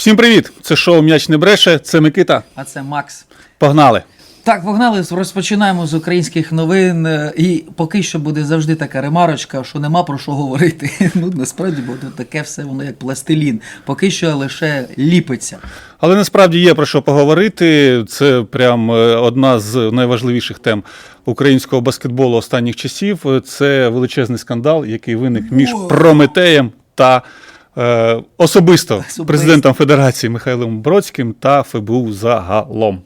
Всім привіт! Це шоу М'яч не бреше. Це Микита. А це Макс. Погнали! Так, погнали, розпочинаємо з українських новин. І поки що буде завжди така ремарочка, що нема про що говорити. Ну, насправді, бо таке все воно як пластилін. Поки що лише ліпиться. Але насправді є про що поговорити. Це прям е, одна з найважливіших тем українського баскетболу останніх часів. Це величезний скандал, який виник між Прометеєм та е, особисто Особисто. президентом Федерації Михайлом Бродським та ФБУ загалом.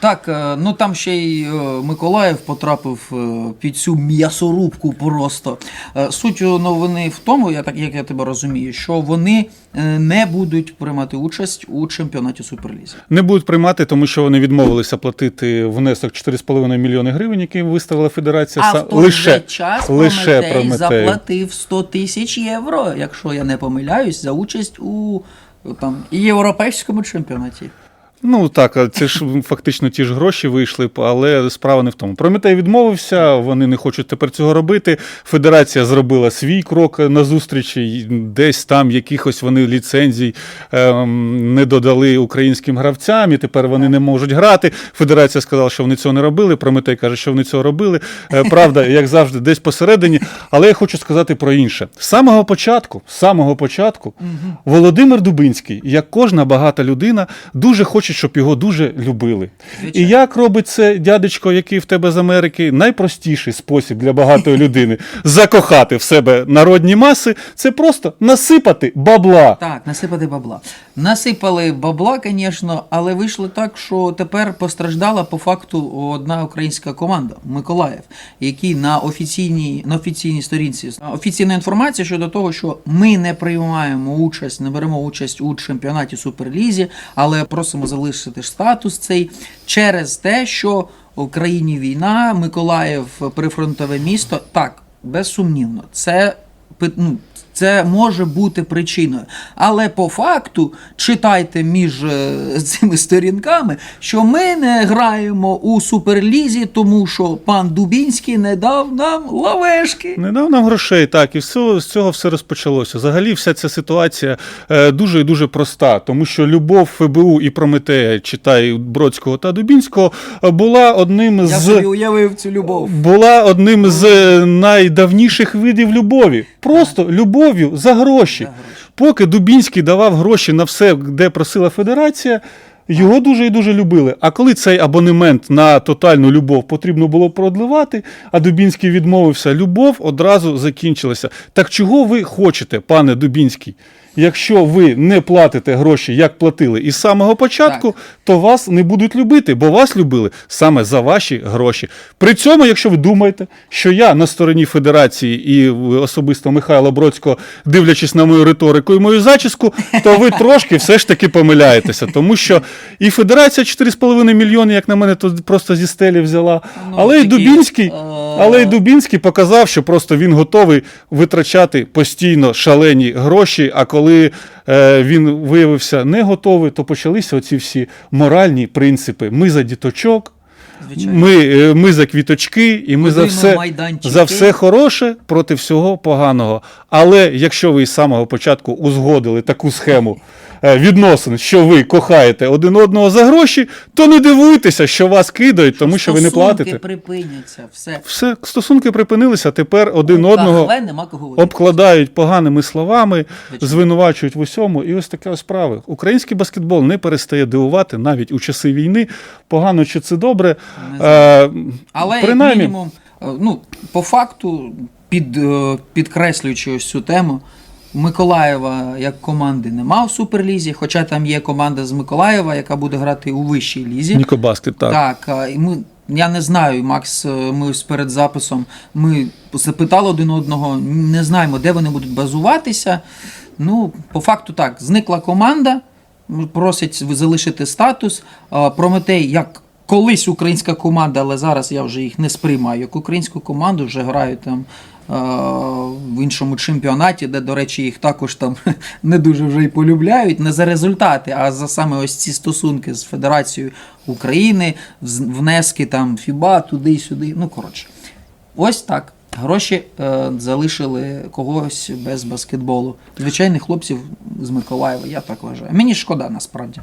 Так, е, ну там ще й е, Миколаїв потрапив е, під цю м'ясорубку просто. Суть новини в тому, я так як я тебе розумію, що вони не будуть приймати участь у чемпіонаті Суперлізі. Не будуть приймати, тому що вони відмовилися платити внесок 4,5 мільйони гривень, який виставила федерація А в той лише, же час лише Прометей Прометею. заплатив 100 тисяч євро, якщо я не помиляюсь, за участь у там європейському чемпіонаті. Ну так, а це ж фактично ті ж гроші вийшли, але справа не в тому. Прометей відмовився, вони не хочуть тепер цього робити. Федерація зробила свій крок на зустрічі, десь там якихось вони ліцензій ем, не додали українським гравцям, і тепер вони не можуть грати. Федерація сказала, що вони цього не робили. Прометей каже, що вони цього робили. Е, Правда, як завжди, десь посередині. Але я хочу сказати про інше. З самого початку, з самого початку, Володимир Дубинський, як кожна багата людина, дуже хоче, щоб його дуже любили. Звичайно. І як робить це дядечко, який в тебе з Америки, найпростіший спосіб для багатої людини закохати в себе народні маси це просто насипати бабла. Так, насипати бабла. Насипали бабла, звісно, але вийшло так, що тепер постраждала по факту одна українська команда Миколаїв, який на офіційній, на офіційній сторінці офіційна інформація щодо того, що ми не приймаємо участь, не беремо участь у чемпіонаті Суперлізі, але просимо залишити статус цей через те, що в країні війна, Миколаїв прифронтове місто. Так, безсумнівно, це ну, це може бути причиною. Але по факту читайте між е, цими сторінками, що ми не граємо у суперлізі, тому що пан Дубінський не дав нам лавешки. Не дав нам грошей, так, і все, з цього все розпочалося. Взагалі, вся ця ситуація е, дуже і дуже проста, тому що любов ФБУ і Прометея, читай Бродського та Дубінського, була одним Я з. собі уявив цю любов. була одним з е, найдавніших видів любові. Просто любов'ю за гроші. Поки Дубінський давав гроші на все, де просила федерація. Його дуже і дуже любили. А коли цей абонемент на тотальну любов потрібно було продливати, а Дубінський відмовився, любов одразу закінчилася. Так чого ви хочете, пане Дубінський? Якщо ви не платите гроші, як платили із самого початку, то вас не будуть любити, бо вас любили саме за ваші гроші. При цьому, якщо ви думаєте, що я на стороні Федерації і особисто Михайла Бродського, дивлячись на мою риторику і мою зачіску, то ви трошки все ж таки помиляєтеся, тому що і Федерація 4,5 мільйони, як на мене, то просто зі стелі взяла. Ну, але такі, Дубінський, е, але й Дубінський показав, що просто він готовий витрачати постійно шалені гроші. А коли е, він виявився не готовий, то почалися оці всі моральні принципи. Ми за діточок. Звичайно. Ми, е, ми за квіточки, і ми за все, майданчики. за все хороше проти всього поганого. Але якщо ви з самого початку узгодили таку схему відносин, що ви кохаєте один одного за гроші, то не дивуйтеся, що вас кидають, тому що ви не Стосунки платите. припиняться, все. Все, стосунки припинилися, тепер один одного Але нема кого говорити. обкладають поганими словами, звинувачують в усьому. І ось таке справи. Український баскетбол не перестає дивувати навіть у часи війни. Погано чи це добре. Е, Але як мінімум, е, ну, по факту, під, е, підкреслюючи ось цю тему, Миколаєва як команди нема в Суперлізі, хоча там є команда з Миколаєва, яка буде грати у вищій лізі. Нікобаскет, так. Так, і ми, я не знаю, Макс, е, ми ось перед записом ми запитали один одного, не знаємо, де вони будуть базуватися. Ну, по факту так, зникла команда, просять залишити статус. Прометей, як колись українська команда, але зараз я вже їх не сприймаю. Як українську команду вже грають там. Е, В іншому чемпіонаті, де, до речі, їх також там не дуже вже й полюбляють, не за результати, а за саме ось ці стосунки з Федерацією України, внески там ФІБА, туди-сюди. Ну, коротше. Ось так. Гроші е, залишили когось без баскетболу. Звичайних хлопців з Миколаєва, я так вважаю. Мені шкода насправді.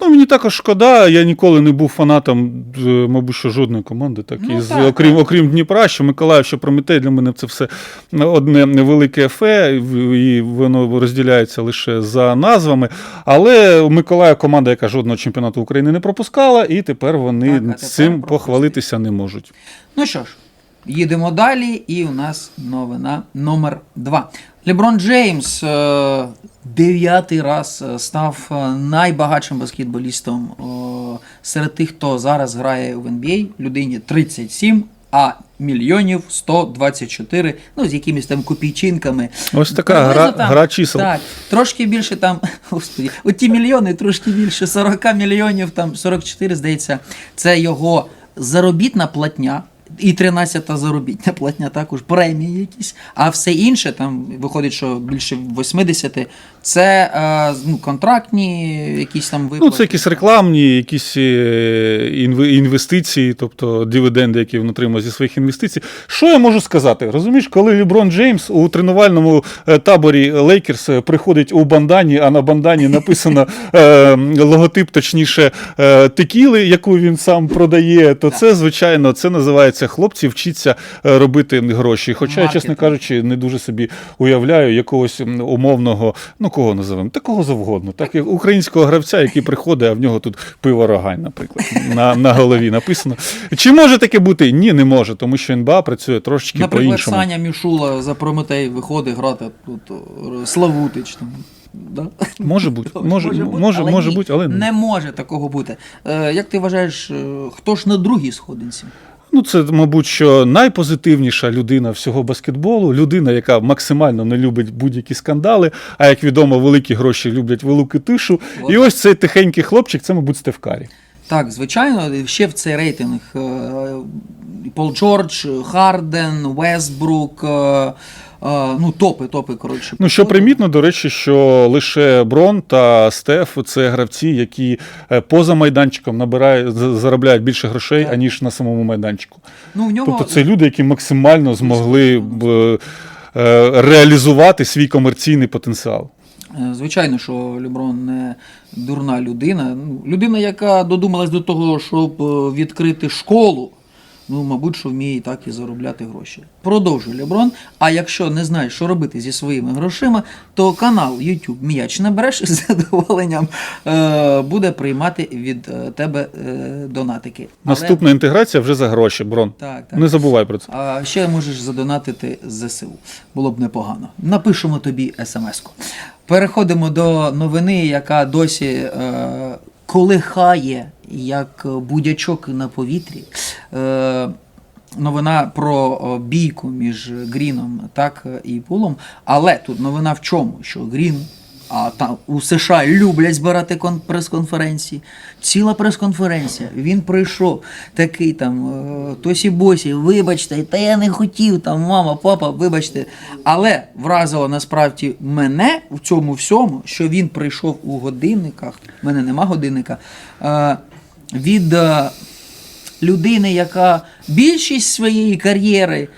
Ну, мені також шкода, я ніколи не був фанатом, е, мабуть, що жодної команди, так, Ну, із, так, окрім, так. окрім Дніпра, що Миколаїв, що Прометей, для мене це все одне невелике ефе, і воно розділяється лише за назвами. Але Миколаїв команда, яка жодного чемпіонату України не пропускала, і тепер вони Так, а тепер цим похвалитися не можуть. Ну що ж, їдемо далі, і у нас новина номер два. Леброн Джеймс е, дев'ятий раз е, став е, найбагатшим баскетболістом серед тих, хто зараз грає в NBA. Людині 37, а мільйонів 124, ну з якимись там копійчинками. Ось така гра, там, гра чисел. Так, трошки більше там, господі, оті мільйони, трошки більше 40 мільйонів, там 44, здається, це його заробітна платня. І 13-та заробітня платня також, премії якісь, а все інше, там виходить, що більше 80, це е, ну, контрактні якісь там виплати. Ну, це якісь рекламні, якісь е, інвестиції, тобто дивіденди, які він отримав зі своїх інвестицій. Що я можу сказати? Розумієш, коли Ліброн Джеймс у тренувальному е, таборі Лейкерс приходить у бандані, а на бандані написано логотип, точніше, текіли, яку він сам продає, то це, звичайно, це називається хлопці вчиться робити гроші. Хоча, я, чесно кажучи, не дуже собі уявляю якогось умовного, ну кого називаємо, такого завгодно, так як українського гравця, який приходить, а в нього тут пиво рогань, наприклад, на, на голові написано. Чи може таке бути? Ні, не може, тому що НБА працює трошечки Наприклад, по-іншому. Саня Мішула за Прометей виходить грати тут Славутич. Там, да? Може бути, може, може, але може ні, бути, але не може такого бути. Е, як ти вважаєш, е, хто ж на другій сходинці? Ну, це, мабуть, що найпозитивніша людина всього баскетболу, людина, яка максимально не любить будь-які скандали. А як відомо, великі гроші люблять велику тишу. От. І ось цей тихенький хлопчик, це, мабуть, Стевкарі. Так, звичайно, ще в цей рейтинг е, Пол Джордж, Харден, Вестбрук, е, ну, топи, топи, коротше. Ну, що примітно, до речі, що лише Брон та Стеф це гравці, які е, поза майданчиком набирають, заробляють більше грошей, Так. аніж на самому майданчику. Ну, в нього... Тобто це люди, які максимально змогли б е, е, реалізувати свій комерційний потенціал. Звичайно, що Леброн не дурна людина. Ну, людина, яка додумалась до того, щоб відкрити школу. Ну, мабуть, що вміє і так і заробляти гроші. Продовжуй Леброн. А якщо не знаєш, що робити зі своїми грошима, то канал YouTube М'яч не береш з задоволенням е, буде приймати від е, тебе е, донатики. Але- Наступна інтеграція вже за гроші, Брон. Так, так. Не забувай про це. А ще можеш задонатити ЗСУ. Було б непогано. Напишемо тобі смс-ку. Переходимо до новини, яка досі е, колихає як будячок на повітрі. Е, новина про бійку між Гріном так, і Пулом. Але тут новина в чому? Що Грін. А там у США люблять збирати кон- прес-конференції. Ціла прес-конференція. Він прийшов такий там е, Тосі Босі, вибачте, та я не хотів, там мама, папа, вибачте. Але вразило насправді мене в цьому всьому, що він прийшов у годинниках. в мене нема годинника. Е, від е, людини, яка більшість своєї кар'єри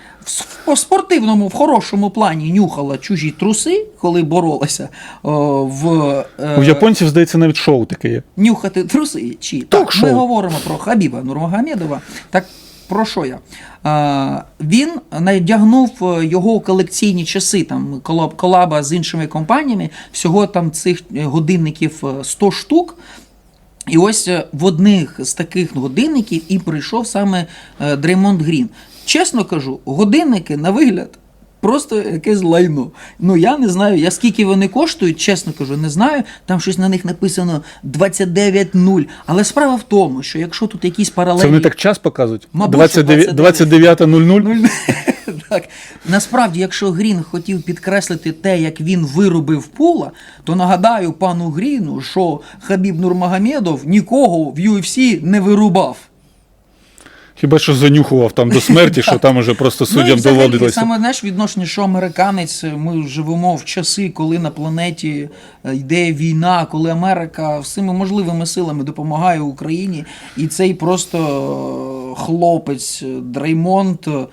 в спортивному, в хорошому плані нюхала чужі труси, коли боролася о, в е, У японців, здається, навіть шоу таке є. нюхати труси. Чи так, ми говоримо про Хабіба Нурмагомедова. Так про що я? А, він надягнув е, його колекційні часи, там колаб, колаба з іншими компаніями, всього там цих е, годинників е, 100 штук. І ось е, в одних з таких годинників і прийшов саме е, Дреймонд Грін. Чесно кажу, годинники на вигляд. Просто якесь лайно. Ну я не знаю, я скільки вони коштують, чесно кажу, не знаю. Там щось на них написано 29.0. Але справа в тому, що якщо тут якісь паралелі. Це вони так час показують? Мабуть, що 29 29.00? Так. Насправді, якщо Грін хотів підкреслити те, як він виробив пула, то нагадаю пану Гріну, що Хабіб Нурмагомедов нікого в UFC не вирубав. Хіба що занюхував там до смерті, що там уже просто ну, і суддям взагалі, доводилося. саме знаєш, відношення, що американець, ми живемо в часи, коли на планеті е, йде війна, коли Америка всіми можливими силами допомагає Україні, і цей просто е, хлопець Дреймонд. е,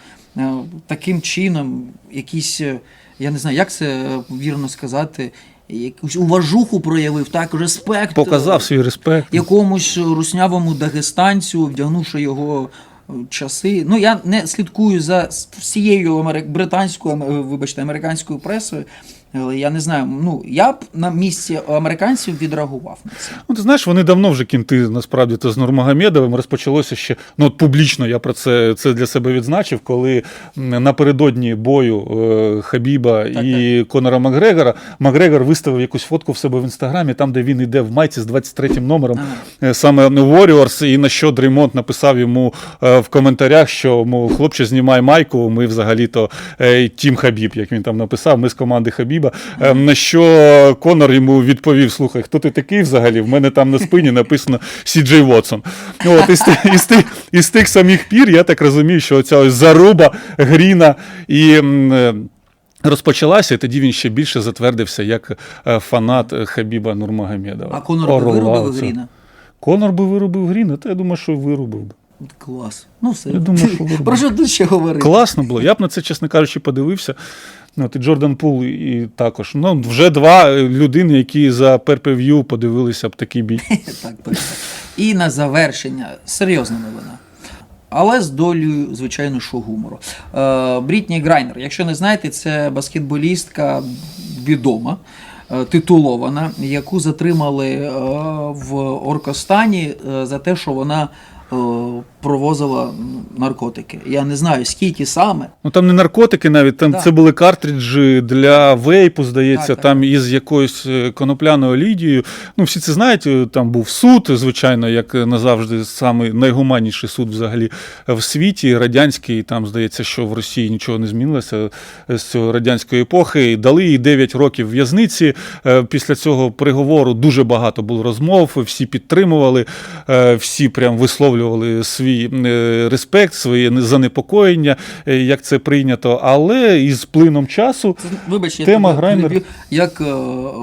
таким чином якісь, я не знаю, як це вірно сказати, якусь уважуху проявив, так, респект. Показав свій респект. якомусь руснявому дагестанцю, вдягнувши його часи. Ну, я не слідкую за всією америк... британською, ам- е, вибачте, американською пресою. Але я не знаю, ну я б на місці американців відреагував на це. Ну, ти знаєш, вони давно вже кінти насправді то з Нурмагомедовим розпочалося ще. Ну от публічно я про це, це для себе відзначив, коли напередодні бою е, Хабіба Так, і Конора Макгрегора Макгрегор виставив якусь фотку в себе в інстаграмі, там де він йде в майці з 23-м номером, Ага. е, саме Warriors, і на що Дреймонд написав йому е, в коментарях, що мов, хлопче, знімай майку. Ми взагалі-то е, Тім Хабіб, як він там написав, ми з команди Хабіба. Е, На що Конор йому відповів: слухай, хто ти такий взагалі? В мене там на спині написано Сі Джей Вотсон. От, із, із, тих, із тих самих пір, я так розумію, що ця ось заруба Гріна і. е, Розпочалася, і тоді він ще більше затвердився як е, фанат е, Хабіба Нурмагомедова. А Конор би виробив. Гріна. Конор би виробив Гріна, та я думаю, що виробив би. Клас. Ну все. Я думаю, що виробив. Про що тут ще говорити? Класно було. Я б на це, чесно кажучи, подивився. От і Джордан Пул і також. Ну, вже два е, людини, які за перпев'ю подивилися б такий бій. так. І на завершення серйозна новина. Але з долею, звичайно, що гумору. Е, Брітні Грайнер, якщо не знаєте, це баскетболістка відома, е, титулована, яку затримали в Оркостані за те, що вона провозила наркотики. Я не знаю, скільки саме. Ну там не наркотики навіть, там Так. це були картриджі для вейпу, здається, Так, так. там із якоюсь е, конопляною лідією. Ну, всі це знають, е, там був суд, звичайно, як е, назавжди, самий найгуманніший суд взагалі в світі, радянський. Там здається, що в Росії нічого не змінилося з цього радянської епохи. І Дали їй 9 років в'язниці. Е, Після цього приговору дуже багато було розмов, всі підтримували, е, всі прям висловлювали свій е, респект, своє занепокоєння, е, як це прийнято. Але із плином часу Це, Вибач, я Тема Грайнер. переб'ю. як е,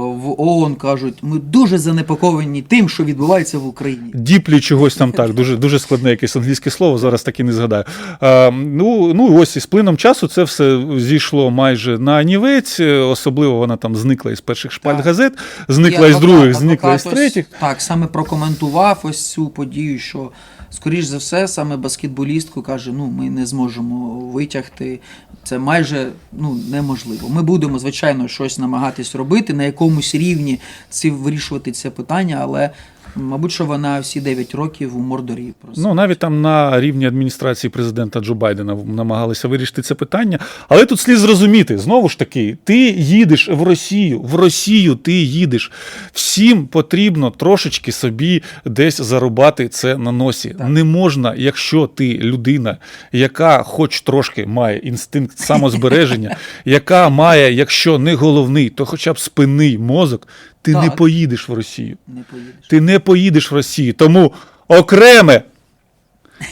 в ООН кажуть, ми дуже занепокоєні тим, що відбувається в Україні. діплі чогось там так, дуже, дуже складне якесь англійське слово, зараз так і не згадаю. А, ну, ну ось із плином часу це все зійшло майже на нівець, е, особливо вона там зникла із перших шпальт Так. газет, зникла І із адвокат- других, зникла із адвокат ось, третіх. Так, саме прокоментував ось цю подію, що, скоріш за все, саме баскетболістку каже: ну, ми не зможемо витягти. Це майже ну, неможливо. Ми будемо, звичайно, щось намагатись робити, на якомусь рівні ці, вирішувати це питання, але, мабуть, що вона всі 9 років у Мордорі просто. Ну, навіть там на рівні адміністрації президента Джо Байдена намагалися вирішити це питання. Але тут слід зрозуміти, знову ж таки, ти їдеш в Росію, в Росію ти їдеш. Всім потрібно трошечки собі десь зарубати це на носі. Так. Не можна, якщо ти людина, яка хоч трошки має інстинкт самозбереження, яка має, якщо не головний, то хоча б спинний мозок, ти не поїдеш в Росію. Не поїдеш. Ти не поїдеш в Росію. Тому окреме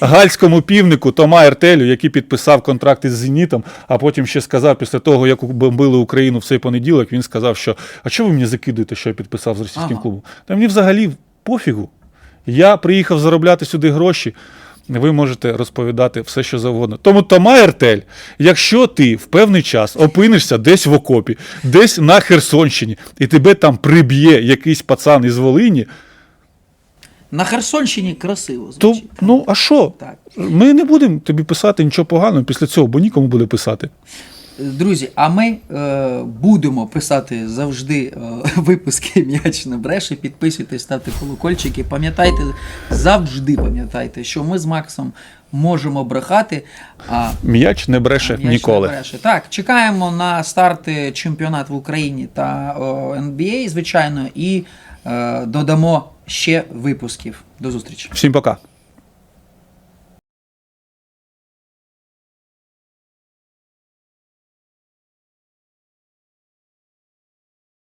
гальському півнику Тома Ертелю, який підписав контракт із Зенітом, а потім ще сказав, після того, як бомбили Україну в цей понеділок, він сказав, що а чого ви мені закидуєте, що я підписав з російським Ага. клубом? Та мені взагалі пофігу. Я приїхав заробляти сюди гроші. Ви можете розповідати все, що завгодно. Тому Тома Ертель, якщо ти в певний час опинишся десь в окопі, десь на Херсонщині, і тебе там приб'є якийсь пацан із Волині, На Херсонщині красиво то ну а що? Ми не будемо тобі писати нічого поганого після цього, бо нікому буде писати. Друзі, а ми е, будемо писати завжди е, випуски м'яч не бреше. Підписуйтесь, ставте колокольчики. Пам'ятайте, завжди пам'ятайте, що ми з Максом можемо брехати. А М'яч не бреше м'яч не ніколи. бреше. Так, чекаємо на старти чемпіонат в Україні та NBA, звичайно, і е, додамо ще випусків. До зустрічі. Всім пока.